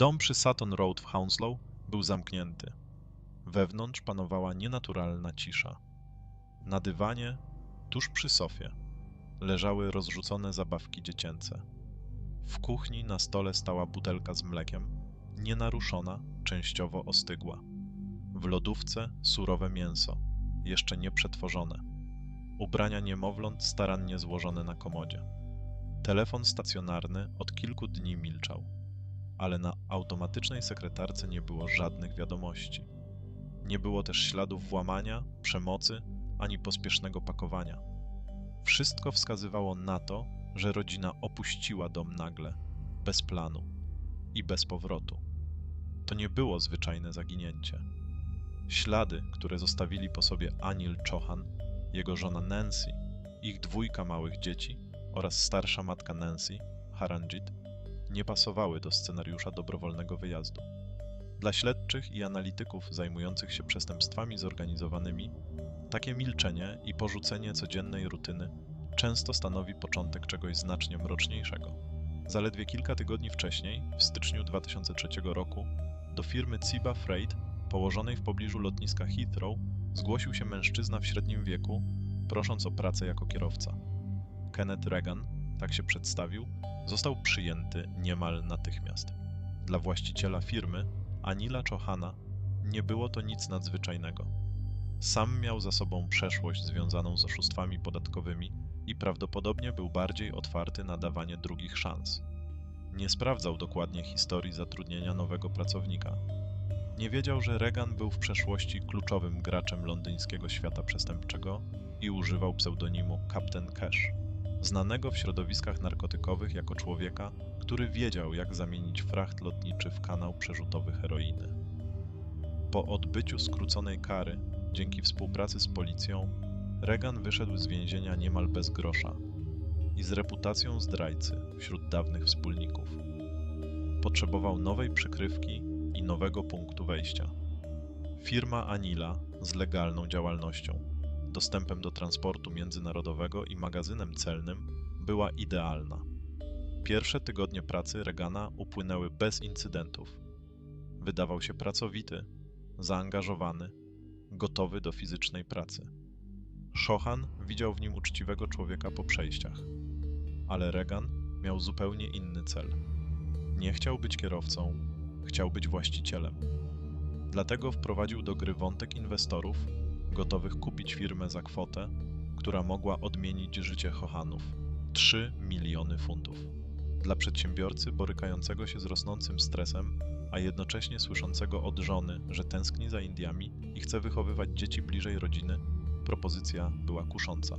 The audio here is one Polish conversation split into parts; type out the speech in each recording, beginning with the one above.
Dom przy Sutton Road w Hounslow był zamknięty. Wewnątrz panowała nienaturalna cisza. Na dywanie, tuż przy sofie, leżały rozrzucone zabawki dziecięce. W kuchni na stole stała butelka z mlekiem, nienaruszona, częściowo ostygła. W lodówce surowe mięso, jeszcze nie przetworzone. Ubrania niemowląt starannie złożone na komodzie. Telefon stacjonarny od kilku dni milczał, ale na automatycznej sekretarce nie było żadnych wiadomości. Nie było też śladów włamania, przemocy ani pospiesznego pakowania. Wszystko wskazywało na to, że rodzina opuściła dom nagle, bez planu i bez powrotu. To nie było zwyczajne zaginięcie. Ślady, które zostawili po sobie Anil Chohan, jego żona Nancy, ich dwójka małych dzieci oraz starsza matka Nancy, Haranjit, nie pasowały do scenariusza dobrowolnego wyjazdu. Dla śledczych i analityków zajmujących się przestępstwami zorganizowanymi, takie milczenie i porzucenie codziennej rutyny często stanowi początek czegoś znacznie mroczniejszego. Zaledwie kilka tygodni wcześniej, w styczniu 2003 roku, do firmy Ciba Freight, położonej w pobliżu lotniska Heathrow, zgłosił się mężczyzna w średnim wieku, prosząc o pracę jako kierowca. Kenneth Reagan, tak się przedstawił, został przyjęty niemal natychmiast. Dla właściciela firmy, Anila Chohana, nie było to nic nadzwyczajnego. Sam miał za sobą przeszłość związaną z oszustwami podatkowymi i prawdopodobnie był bardziej otwarty na dawanie drugich szans. Nie sprawdzał dokładnie historii zatrudnienia nowego pracownika. Nie wiedział, że Reagan był w przeszłości kluczowym graczem londyńskiego świata przestępczego i używał pseudonimu Captain Cash, znanego w środowiskach narkotykowych jako człowieka, który wiedział, jak zamienić fracht lotniczy w kanał przerzutowy heroiny. Po odbyciu skróconej kary, dzięki współpracy z policją, Reagan wyszedł z więzienia niemal bez grosza i z reputacją zdrajcy wśród dawnych wspólników. Potrzebował nowej przykrywki i nowego punktu wejścia. Firma Anila z legalną działalnością, dostępem do transportu międzynarodowego i magazynem celnym była idealna. Pierwsze tygodnie pracy Regana upłynęły bez incydentów. Wydawał się pracowity, zaangażowany, gotowy do fizycznej pracy. Szohan widział w nim uczciwego człowieka po przejściach, ale Regan miał zupełnie inny cel. Nie chciał być kierowcą, chciał być właścicielem. Dlatego wprowadził do gry wątek inwestorów, gotowych kupić firmę za kwotę, która mogła odmienić życie Chohanów 3 miliony funtów. Dla przedsiębiorcy borykającego się z rosnącym stresem, a jednocześnie słyszącego od żony, że tęskni za Indiami i chce wychowywać dzieci bliżej rodziny, propozycja była kusząca.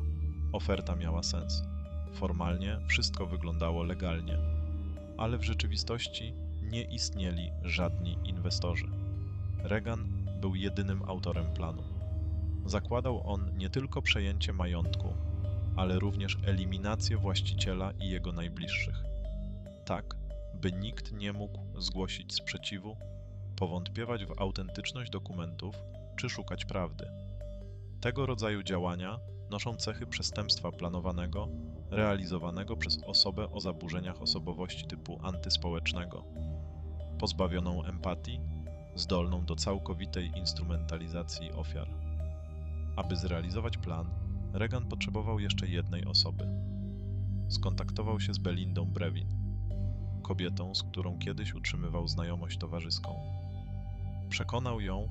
Oferta miała sens. Formalnie wszystko wyglądało legalnie, ale w rzeczywistości nie istnieli żadni inwestorzy. Reagan był jedynym autorem planu. Zakładał on nie tylko przejęcie majątku, ale również eliminację właściciela i jego najbliższych. Tak, by nikt nie mógł zgłosić sprzeciwu, powątpiewać w autentyczność dokumentów czy szukać prawdy. Tego rodzaju działania noszą cechy przestępstwa planowanego, realizowanego przez osobę o zaburzeniach osobowości typu antyspołecznego, pozbawioną empatii, zdolną do całkowitej instrumentalizacji ofiar. Aby zrealizować plan, Reagan potrzebował jeszcze jednej osoby. Skontaktował się z Belindą Brevin, kobietą, z którą kiedyś utrzymywał znajomość towarzyską. Przekonał ją,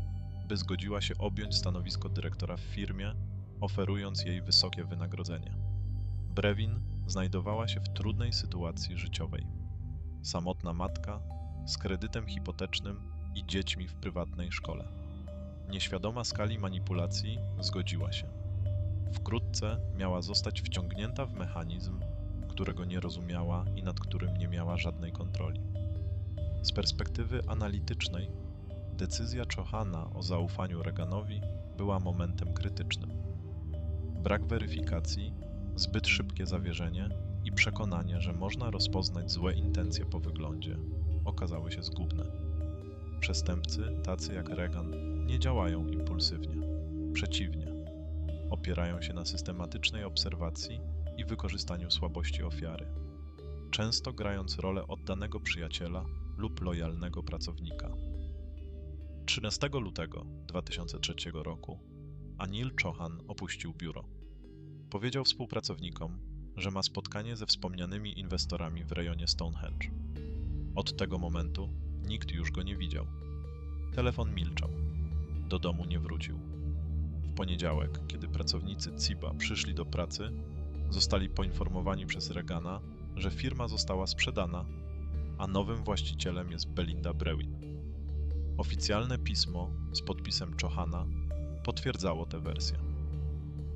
by zgodziła się objąć stanowisko dyrektora w firmie, oferując jej wysokie wynagrodzenie. Brewin znajdowała się w trudnej sytuacji życiowej. Samotna matka z kredytem hipotecznym i dziećmi w prywatnej szkole. Nieświadoma skali manipulacji zgodziła się. Wkrótce miała zostać wciągnięta w mechanizm, którego nie rozumiała i nad którym nie miała żadnej kontroli. Z perspektywy analitycznej decyzja Chohana o zaufaniu Reaganowi była momentem krytycznym. Brak weryfikacji, zbyt szybkie zawierzenie i przekonanie, że można rozpoznać złe intencje po wyglądzie, okazały się zgubne. Przestępcy, tacy jak Reagan, nie działają impulsywnie. Przeciwnie, opierają się na systematycznej obserwacji i wykorzystaniu słabości ofiary. Często grając rolę oddanego przyjaciela lub lojalnego pracownika. 13 lutego 2003 roku Anil Chauhan opuścił biuro. Powiedział współpracownikom, że ma spotkanie ze wspomnianymi inwestorami w rejonie Stonehenge. Od tego momentu nikt już go nie widział. Telefon milczał. Do domu nie wrócił. W poniedziałek, kiedy pracownicy CIBA przyszli do pracy, zostali poinformowani przez Regana, że firma została sprzedana, a nowym właścicielem jest Belinda Brewin. Oficjalne pismo z podpisem Chohana potwierdzało tę wersję.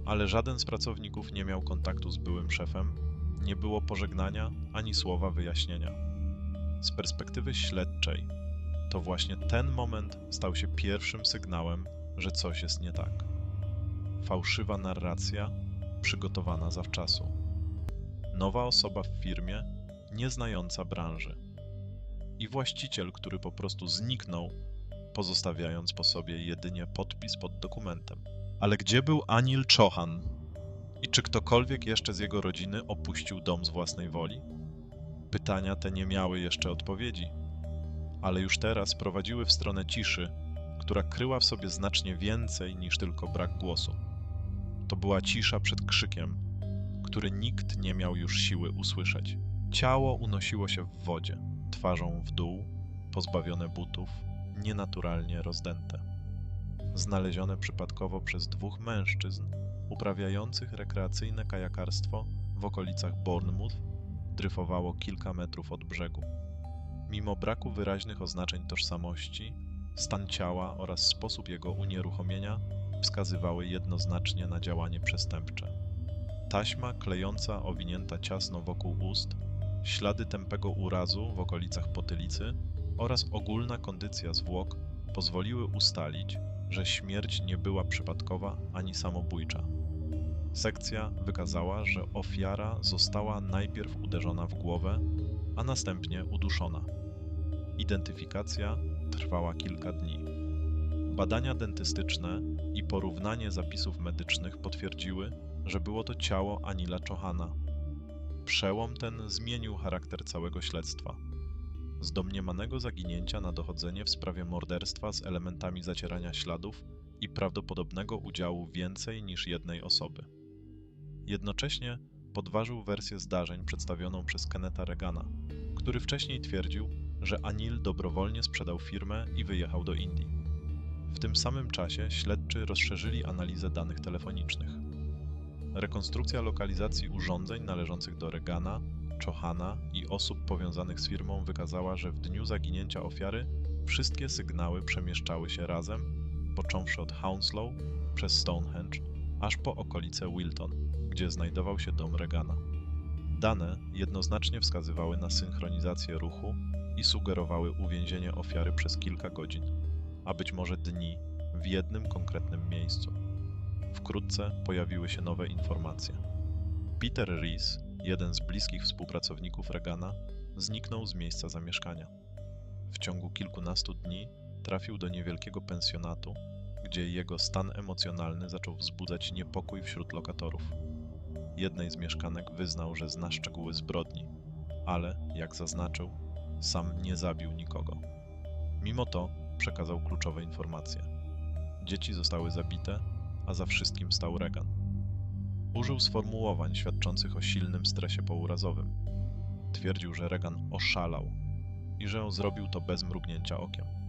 Ale żaden z pracowników nie miał kontaktu z byłym szefem, nie było pożegnania ani słowa wyjaśnienia. Z perspektywy śledczej, to właśnie ten moment stał się pierwszym sygnałem, że coś jest nie tak. Fałszywa narracja przygotowana zawczasu. Nowa osoba w firmie, nieznająca branży. I właściciel, który po prostu zniknął, pozostawiając po sobie jedynie podpis pod dokumentem. Ale gdzie był Anil Chauhan? I czy ktokolwiek jeszcze z jego rodziny opuścił dom z własnej woli? Pytania te nie miały jeszcze odpowiedzi, ale już teraz prowadziły w stronę ciszy, która kryła w sobie znacznie więcej niż tylko brak głosu. To była cisza przed krzykiem, który nikt nie miał już siły usłyszeć. Ciało unosiło się w wodzie, twarzą w dół, pozbawione butów, nienaturalnie rozdęte. Znalezione przypadkowo przez dwóch mężczyzn uprawiających rekreacyjne kajakarstwo w okolicach Bournemouth dryfowało kilka metrów od brzegu. Mimo braku wyraźnych oznaczeń tożsamości, stan ciała oraz sposób jego unieruchomienia wskazywały jednoznacznie na działanie przestępcze. Taśma klejąca owinięta ciasno wokół ust, ślady tępego urazu w okolicach potylicy oraz ogólna kondycja zwłok pozwoliły ustalić, że śmierć nie była przypadkowa ani samobójcza. Sekcja wykazała, że ofiara została najpierw uderzona w głowę, a następnie uduszona. Identyfikacja trwała kilka dni. Badania dentystyczne i porównanie zapisów medycznych potwierdziły, że było to ciało Anila Czohana. Przełom ten zmienił charakter całego śledztwa. Z domniemanego zaginięcia na dochodzenie w sprawie morderstwa z elementami zacierania śladów i prawdopodobnego udziału więcej niż jednej osoby. Jednocześnie podważył wersję zdarzeń przedstawioną przez Kenneta Regana, który wcześniej twierdził, że Anil dobrowolnie sprzedał firmę i wyjechał do Indii. W tym samym czasie śledczy rozszerzyli analizę danych telefonicznych. Rekonstrukcja lokalizacji urządzeń należących do Regana, Chohana i osób powiązanych z firmą wykazała, że w dniu zaginięcia ofiary wszystkie sygnały przemieszczały się razem, począwszy od Hounslow przez Stonehenge aż po okolice Wilton, gdzie znajdował się dom Regana. Dane jednoznacznie wskazywały na synchronizację ruchu i sugerowały uwięzienie ofiary przez kilka godzin, a być może dni w jednym konkretnym miejscu. Wkrótce pojawiły się nowe informacje. Peter Rees, jeden z bliskich współpracowników Regana, zniknął z miejsca zamieszkania. W ciągu kilkunastu dni trafił do niewielkiego pensjonatu, gdzie jego stan emocjonalny zaczął wzbudzać niepokój wśród lokatorów. Jednej z mieszkanek wyznał, że zna szczegóły zbrodni, ale, jak zaznaczył, sam nie zabił nikogo. Mimo to przekazał kluczowe informacje. Dzieci zostały zabite, a za wszystkim stał Regan. Użył sformułowań świadczących o silnym stresie pourazowym. Twierdził, że Regan oszalał i że zrobił to bez mrugnięcia okiem.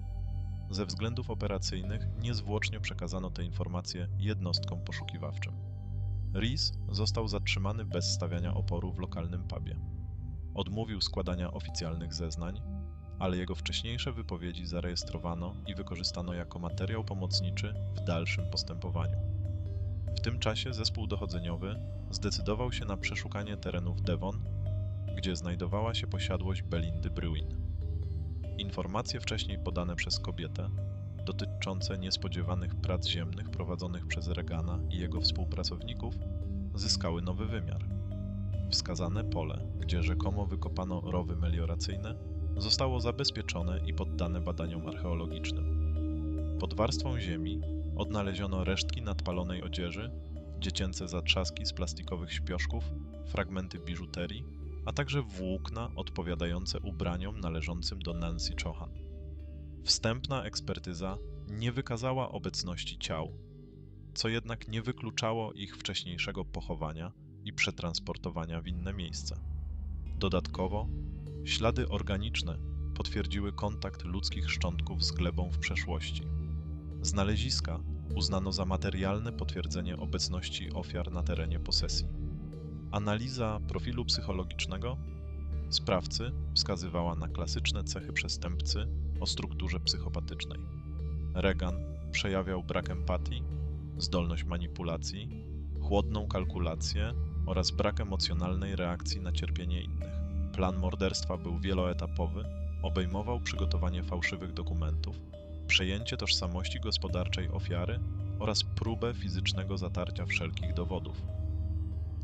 Ze względów operacyjnych niezwłocznie przekazano te informacje jednostkom poszukiwawczym. Rees został zatrzymany bez stawiania oporu w lokalnym pubie. Odmówił składania oficjalnych zeznań, ale jego wcześniejsze wypowiedzi zarejestrowano i wykorzystano jako materiał pomocniczy w dalszym postępowaniu. W tym czasie zespół dochodzeniowy zdecydował się na przeszukanie terenów Devon, gdzie znajdowała się posiadłość Belindy Brewin. Informacje wcześniej podane przez kobietę, dotyczące niespodziewanych prac ziemnych prowadzonych przez Regana i jego współpracowników, zyskały nowy wymiar. Wskazane pole, gdzie rzekomo wykopano rowy melioracyjne, zostało zabezpieczone i poddane badaniom archeologicznym. Pod warstwą ziemi odnaleziono resztki nadpalonej odzieży, dziecięce zatrzaski z plastikowych śpioszków, fragmenty biżuterii a także włókna odpowiadające ubraniom należącym do Nancy Chochan. Wstępna ekspertyza nie wykazała obecności ciał, co jednak nie wykluczało ich wcześniejszego pochowania i przetransportowania w inne miejsce. Dodatkowo, ślady organiczne potwierdziły kontakt ludzkich szczątków z glebą w przeszłości. Znaleziska uznano za materialne potwierdzenie obecności ofiar na terenie posesji. Analiza profilu psychologicznego sprawcy wskazywała na klasyczne cechy przestępcy o strukturze psychopatycznej. Regan przejawiał brak empatii, zdolność manipulacji, chłodną kalkulację oraz brak emocjonalnej reakcji na cierpienie innych. Plan morderstwa był wieloetapowy, obejmował przygotowanie fałszywych dokumentów, przejęcie tożsamości gospodarczej ofiary oraz próbę fizycznego zatarcia wszelkich dowodów.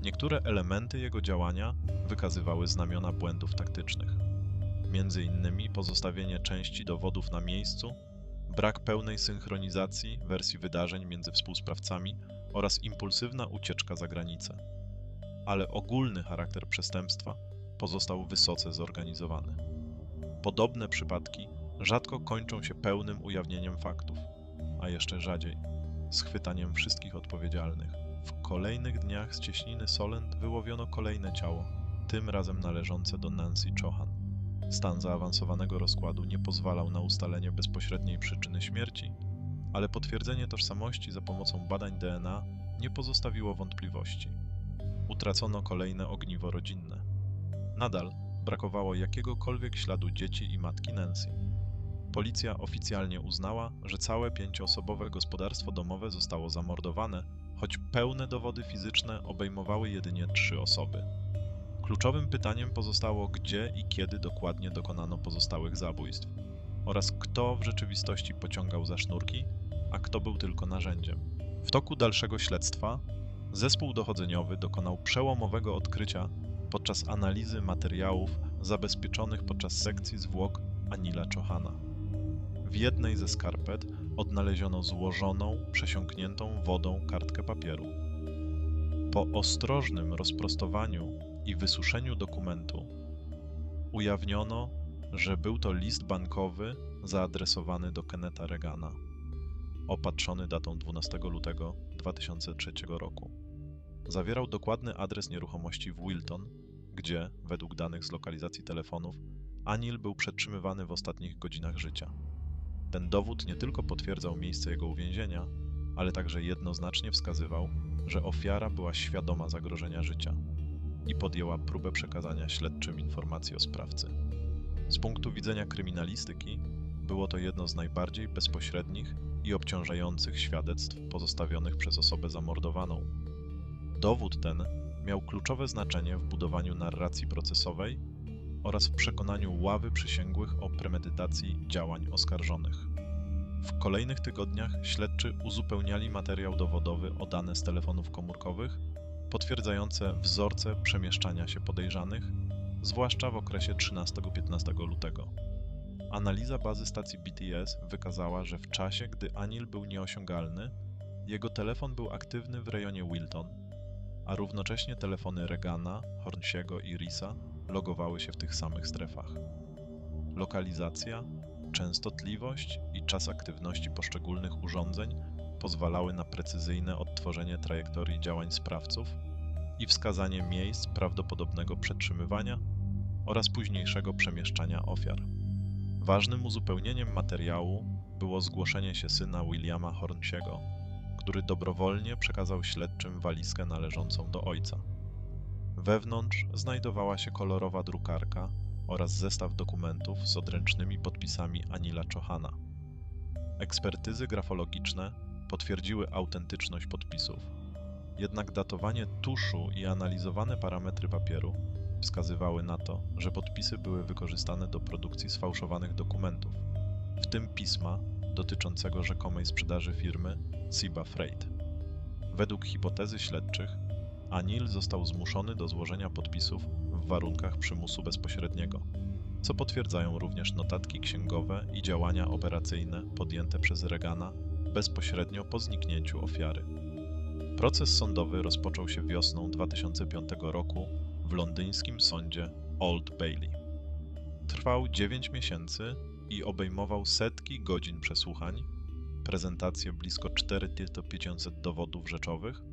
Niektóre elementy jego działania wykazywały znamiona błędów taktycznych, między innymi pozostawienie części dowodów na miejscu, brak pełnej synchronizacji wersji wydarzeń między współsprawcami oraz impulsywna ucieczka za granicę. Ale ogólny charakter przestępstwa pozostał wysoce zorganizowany. Podobne przypadki rzadko kończą się pełnym ujawnieniem faktów, a jeszcze rzadziej schwytaniem wszystkich odpowiedzialnych. W kolejnych dniach z cieśniny Solent wyłowiono kolejne ciało, tym razem należące do Nancy Chochan. Stan zaawansowanego rozkładu nie pozwalał na ustalenie bezpośredniej przyczyny śmierci, ale potwierdzenie tożsamości za pomocą badań DNA nie pozostawiło wątpliwości. Utracono kolejne ogniwo rodzinne. Nadal brakowało jakiegokolwiek śladu dzieci i matki Nancy. Policja oficjalnie uznała, że całe pięcioosobowe gospodarstwo domowe zostało zamordowane, choć pełne dowody fizyczne obejmowały jedynie trzy osoby. Kluczowym pytaniem pozostało, gdzie i kiedy dokładnie dokonano pozostałych zabójstw oraz kto w rzeczywistości pociągał za sznurki, a kto był tylko narzędziem. W toku dalszego śledztwa zespół dochodzeniowy dokonał przełomowego odkrycia podczas analizy materiałów zabezpieczonych podczas sekcji zwłok Anila Chohana. W jednej ze skarpet odnaleziono złożoną, przesiąkniętą wodą kartkę papieru. Po ostrożnym rozprostowaniu i wysuszeniu dokumentu ujawniono, że był to list bankowy zaadresowany do Kenneta Regana, opatrzony datą 12 lutego 2003 roku. Zawierał dokładny adres nieruchomości w Wilton, gdzie, według danych z lokalizacji telefonów, Anil był przetrzymywany w ostatnich godzinach życia. Ten dowód nie tylko potwierdzał miejsce jego uwięzienia, ale także jednoznacznie wskazywał, że ofiara była świadoma zagrożenia życia i podjęła próbę przekazania śledczym informacji o sprawcy. Z punktu widzenia kryminalistyki, było to jedno z najbardziej bezpośrednich i obciążających świadectw pozostawionych przez osobę zamordowaną. Dowód ten miał kluczowe znaczenie w budowaniu narracji procesowej oraz w przekonaniu ławy przysięgłych o premedytacji działań oskarżonych. W kolejnych tygodniach śledczy uzupełniali materiał dowodowy o dane z telefonów komórkowych, potwierdzające wzorce przemieszczania się podejrzanych, zwłaszcza w okresie 13-15 lutego. Analiza bazy stacji BTS wykazała, że w czasie, gdy Anil był nieosiągalny, jego telefon był aktywny w rejonie Wilton, a równocześnie telefony Regana, Hornsiego i Risa logowały się w tych samych strefach. Lokalizacja, częstotliwość i czas aktywności poszczególnych urządzeń pozwalały na precyzyjne odtworzenie trajektorii działań sprawców i wskazanie miejsc prawdopodobnego przetrzymywania oraz późniejszego przemieszczania ofiar. Ważnym uzupełnieniem materiału było zgłoszenie się syna Williama Hornsiego, który dobrowolnie przekazał śledczym walizkę należącą do ojca. Wewnątrz znajdowała się kolorowa drukarka oraz zestaw dokumentów z odręcznymi podpisami Anila Chohana. Ekspertyzy grafologiczne potwierdziły autentyczność podpisów, jednak datowanie tuszu i analizowane parametry papieru wskazywały na to, że podpisy były wykorzystane do produkcji sfałszowanych dokumentów, w tym pisma dotyczącego rzekomej sprzedaży firmy Siba Freight. Według hipotezy śledczych, Anil został zmuszony do złożenia podpisów w warunkach przymusu bezpośredniego, co potwierdzają również notatki księgowe i działania operacyjne podjęte przez Regana bezpośrednio po zniknięciu ofiary. Proces sądowy rozpoczął się wiosną 2005 roku w londyńskim sądzie Old Bailey. Trwał 9 miesięcy i obejmował setki godzin przesłuchań, prezentację blisko 4500 dowodów rzeczowych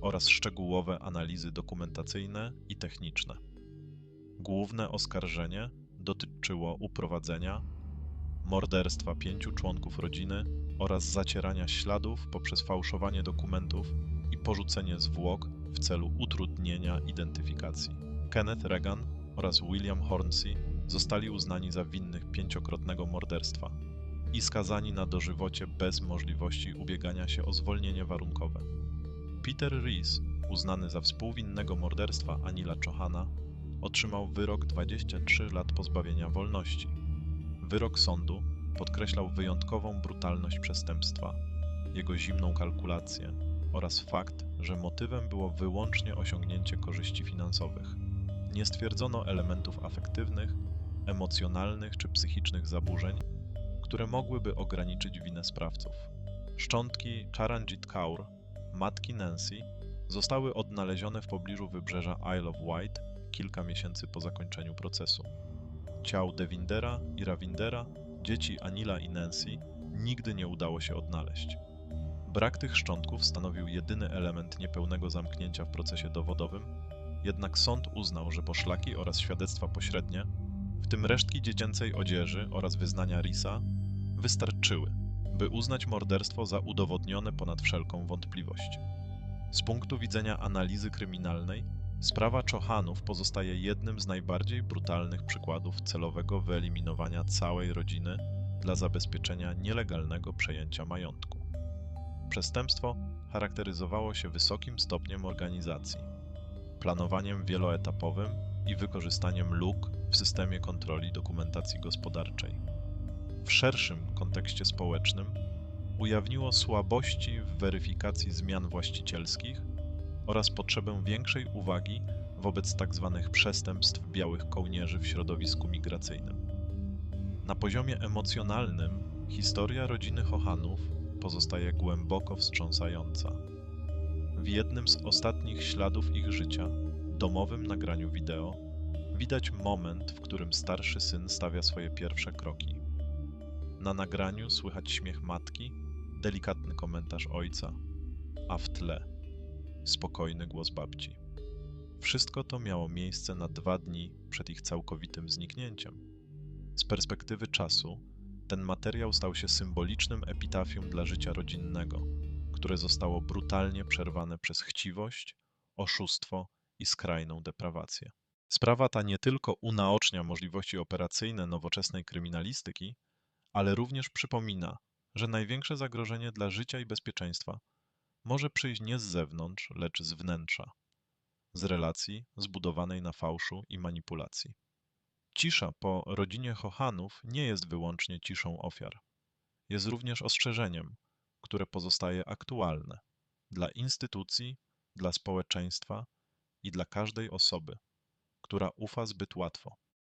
oraz szczegółowe analizy dokumentacyjne i techniczne. Główne oskarżenie dotyczyło uprowadzenia, morderstwa pięciu członków rodziny oraz zacierania śladów poprzez fałszowanie dokumentów i porzucenie zwłok w celu utrudnienia identyfikacji. Kenneth Reagan oraz William Hornsey zostali uznani za winnych pięciokrotnego morderstwa i skazani na dożywocie bez możliwości ubiegania się o zwolnienie warunkowe. Peter Rees, uznany za współwinnego morderstwa Anila Chohana, otrzymał wyrok 23 lat pozbawienia wolności. Wyrok sądu podkreślał wyjątkową brutalność przestępstwa, jego zimną kalkulację oraz fakt, że motywem było wyłącznie osiągnięcie korzyści finansowych. Nie stwierdzono elementów afektywnych, emocjonalnych czy psychicznych zaburzeń, które mogłyby ograniczyć winę sprawców. Szczątki Charanjit Kaur, matki Nancy, zostały odnalezione w pobliżu wybrzeża Isle of Wight kilka miesięcy po zakończeniu procesu. Ciał Devindera i Ravindera, dzieci Anila i Nancy, nigdy nie udało się odnaleźć. Brak tych szczątków stanowił jedyny element niepełnego zamknięcia w procesie dowodowym, jednak sąd uznał, że poszlaki oraz świadectwa pośrednie, w tym resztki dziecięcej odzieży oraz wyznania Risa, wystarczyły, by uznać morderstwo za udowodnione ponad wszelką wątpliwość. Z punktu widzenia analizy kryminalnej, sprawa Czochanów pozostaje jednym z najbardziej brutalnych przykładów celowego wyeliminowania całej rodziny dla zabezpieczenia nielegalnego przejęcia majątku. Przestępstwo charakteryzowało się wysokim stopniem organizacji, planowaniem wieloetapowym i wykorzystaniem luk w systemie kontroli dokumentacji gospodarczej. W szerszym kontekście społecznym ujawniło słabości w weryfikacji zmian właścicielskich oraz potrzebę większej uwagi wobec tzw. przestępstw białych kołnierzy w środowisku migracyjnym. Na poziomie emocjonalnym historia rodziny Chochanów pozostaje głęboko wstrząsająca. W jednym z ostatnich śladów ich życia, domowym nagraniu wideo, widać moment, w którym starszy syn stawia swoje pierwsze kroki. Na nagraniu słychać śmiech matki, delikatny komentarz ojca, a w tle spokojny głos babci. Wszystko to miało miejsce na dwa dni przed ich całkowitym zniknięciem. Z perspektywy czasu, ten materiał stał się symbolicznym epitafium dla życia rodzinnego, które zostało brutalnie przerwane przez chciwość, oszustwo i skrajną deprawację. Sprawa ta nie tylko unaocznia możliwości operacyjne nowoczesnej kryminalistyki, ale również przypomina, że największe zagrożenie dla życia i bezpieczeństwa może przyjść nie z zewnątrz, lecz z wnętrza, z relacji zbudowanej na fałszu i manipulacji. Cisza po rodzinie Chochanów nie jest wyłącznie ciszą ofiar. Jest również ostrzeżeniem, które pozostaje aktualne dla instytucji, dla społeczeństwa i dla każdej osoby, która ufa zbyt łatwo.